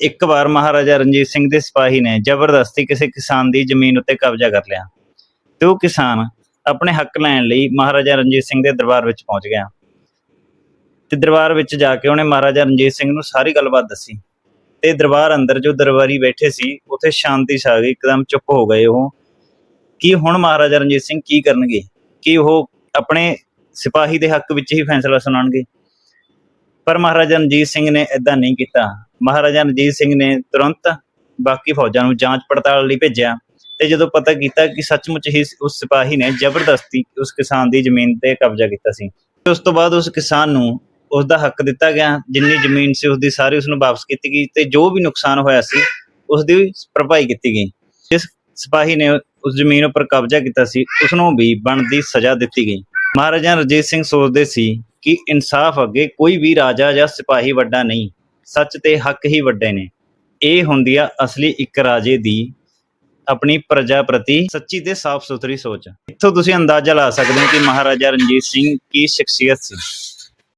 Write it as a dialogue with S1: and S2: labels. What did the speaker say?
S1: ਇੱਕ ਵਾਰ ਮਹਾਰਾਜਾ ਰਣਜੀਤ ਸਿੰਘ ਦੇ ਸਿਪਾਹੀ ਨੇ ਜ਼ਬਰਦਸਤੀ ਕਿਸੇ ਕਿਸਾਨ ਦੀ ਜ਼ਮੀਨ ਉੱਤੇ ਕਬਜ਼ਾ ਕਰ ਲਿਆ। ਤੇ ਉਹ ਕਿਸਾਨ ਆਪਣੇ ਹੱਕ ਲੈਣ ਲਈ ਮਹਾਰਾਜਾ ਰਣਜੀਤ ਸਿੰਘ ਦੇ ਦਰਬਾਰ ਵਿੱਚ ਪਹੁੰਚ ਗਿਆ। ਤੇ ਦਰਬਾਰ ਵਿੱਚ ਜਾ ਕੇ ਉਹਨੇ ਮਹਾਰਾਜਾ ਰਣਜੀਤ ਸਿੰਘ ਨੂੰ ਸਾਰੀ ਗੱਲਬਾਤ ਦੱਸੀ। ਤੇ ਦਰਬਾਰ ਅੰਦਰ ਜੋ ਦਰਬਾਰੀ ਬੈਠੇ ਸੀ, ਉੱਥੇ ਸ਼ਾਂਤੀ ਛਾ ਗਈ, ਇੱਕਦਮ ਚੁੱਪ ਹੋ ਗਏ ਉਹ। ਕਿ ਹੁਣ ਮਹਾਰਾਜਾ ਰਣਜੀਤ ਸਿੰਘ ਕੀ ਕਰਨਗੇ? ਕਿ ਉਹ ਆਪਣੇ ਸਿਪਾਹੀ ਦੇ ਹੱਕ ਵਿੱਚ ਹੀ ਫੈਸਲਾ ਸੁਣਾਉਣਗੇ? ਪਰ ਮਹਾਰਾਜਾ ਰਣਜੀਤ ਸਿੰਘ ਨੇ ਇਦਾਂ ਨਹੀਂ ਕੀਤਾ। ਮਹਾਰਾਜਾ ਰਣਜੀਤ ਸਿੰਘ ਨੇ ਤੁਰੰਤ ਬਾਕੀ ਫੌਜਾਂ ਨੂੰ ਜਾਂਚ ਪੜਤਾਲ ਲਈ ਭੇਜਿਆ ਤੇ ਜਦੋਂ ਪਤਾ ਕੀਤਾ ਕਿ ਸੱਚਮੁੱਚ ਹੀ ਉਸ ਸਿਪਾਹੀ ਨੇ ਜ਼ਬਰਦਸਤੀ ਉਸ ਕਿਸਾਨ ਦੀ ਜ਼ਮੀਨ ਤੇ ਕਬਜ਼ਾ ਕੀਤਾ ਸੀ ਤੇ ਉਸ ਤੋਂ ਬਾਅਦ ਉਸ ਕਿਸਾਨ ਨੂੰ ਉਸ ਦਾ ਹੱਕ ਦਿੱਤਾ ਗਿਆ, ਜਿੰਨੀ ਜ਼ਮੀਨ ਸੀ ਉਸ ਦੀ ਸਾਰੀ ਉਸ ਨੂੰ ਵਾਪਸ ਕੀਤੀ ਗਈ ਤੇ ਜੋ ਵੀ ਨੁਕਸਾਨ ਹੋਇਆ ਸੀ ਉਸ ਦੀ ਭਰਪਾਈ ਕੀਤੀ ਗਈ। ਜਿਸ ਸਿਪਾਹੀ ਨੇ ਉਸ ਜ਼ਮੀਨ ਉੱਪਰ ਕਬਜ਼ਾ ਕੀਤਾ ਸੀ ਉਸ ਨੂੰ ਵੀ ਬਣਦੀ ਸਜ਼ਾ ਦਿੱਤੀ ਗਈ। ਮਹਾਰਾਜਾ ਰਣਜੀਤ ਸਿੰਘ ਸੋਚਦੇ ਸੀ ਕਿ ਇਨਸਾਫ ਅੱਗੇ ਕੋਈ ਵੀ ਰਾਜਾ ਜਾਂ ਸਿਪਾਹੀ ਵੱਡਾ ਨਹੀਂ। ਸੱਚ ਤੇ ਹੱਕ ਹੀ ਵੱਡੇ ਨੇ। ਇਹ ਹੁੰਦੀ ਆ ਅਸਲੀ ਇੱਕ ਰਾਜੇ ਦੀ ਆਪਣੀ ਪ੍ਰਜਾ ਪ੍ਰਤੀ ਸੱਚੀ ਤੇ ਸਾਫ਼ ਸੁਥਰੀ ਸੋਚ। ਇੱਥੋਂ ਤੁਸੀਂ ਅੰਦਾਜ਼ਾ ਲਾ ਸਕਦੇ ਹੋ ਕਿ ਮਹਾਰਾਜਾ ਰਣਜੀਤ ਸਿੰਘ ਕੀ ਸ਼ਖਸੀਅਤ ਸੀ।